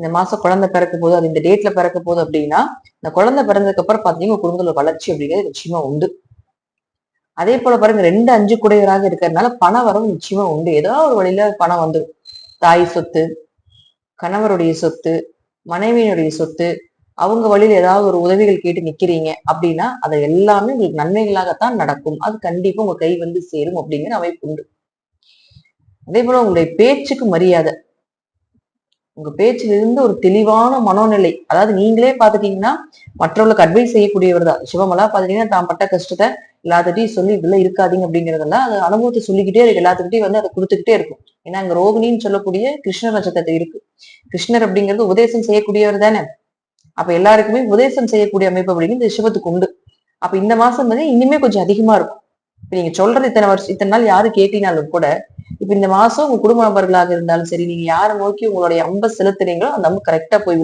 இந்த மாசம் குழந்தை பிறக்க போது அது இந்த டேட்ல பிறக்க போகுது அப்படின்னா இந்த குழந்தை பிறந்ததுக்கு அப்புறம் பாத்தீங்கன்னா உங்க குடும்பத்துல வளர்ச்சி அப்படிங்கிறது நிச்சயமா உண்டு. அதே போல பாருங்க ரெண்டு அஞ்சு குடையராக இருக்கிறதுனால பண வரவு நிச்சயமா உண்டு. ஏதோ ஒரு வழியில பணம் வந்துடும் தாய் சொத்து கணவருடைய சொத்து மனைவியினுடைய சொத்து அவங்க வழியில ஏதாவது ஒரு உதவிகள் கேட்டு நிக்கிறீங்க அப்படின்னா அது எல்லாமே உங்களுக்கு நன்மைகளாகத்தான் நடக்கும். அது கண்டிப்பா உங்க கை வந்து சேரும் அப்படிங்கிற அமைப்பு உண்டு. அதே போல உங்களுடைய பேச்சுக்கு மரியாதை. உங்க பேச்சிலிருந்து ஒரு தெளிவான மனோநிலை. அதாவது நீங்களே பாத்துட்டீங்கன்னா மற்றவர்களுக்கு அட்வைஸ் செய்யக்கூடியவர் தான். சிவமலா பாத்துட்டீங்கன்னா தான் பட்ட கஷ்டத்தை எல்லாத்துட்டையும் சொல்லி இதெல்லாம் இருக்காதீங்க அப்படிங்கறதெல்லாம் அது அனுபவத்தை சொல்லிக்கிட்டே இருக்கு. எல்லாத்துக்கிட்டையும் வந்து அதை கொடுத்துக்கிட்டே இருக்கும். ஏன்னா அங்க ரோகிணின்னு சொல்லக்கூடிய கிருஷ்ண நட்சத்திரத்தை இருக்கு. கிருஷ்ணர் அப்படிங்கிறது உபதேசம் செய்யக்கூடியவர் தானே. அப்ப எல்லாருக்குமே உபதேசம் செய்யக்கூடிய அமைப்பு அப்படிங்கிறது சிவத்துக்கு உண்டு. அப்ப இந்த மாசம் வந்து இனிமே கொஞ்சம் அதிகமா இருக்கும். இப்ப நீங்க சொல்றது இத்தனை வருஷம் இத்தனை நாள் யாரு கேட்டினாலும் கூட இப்ப இந்த மாசம் உங்க குடும்ப நபர்களாக இருந்தாலும் சரி நீங்க யாரை நோக்கி உங்களுடைய அம்ப செலுத்துறீங்களோ அந்த அம்பு கரெக்டா போய்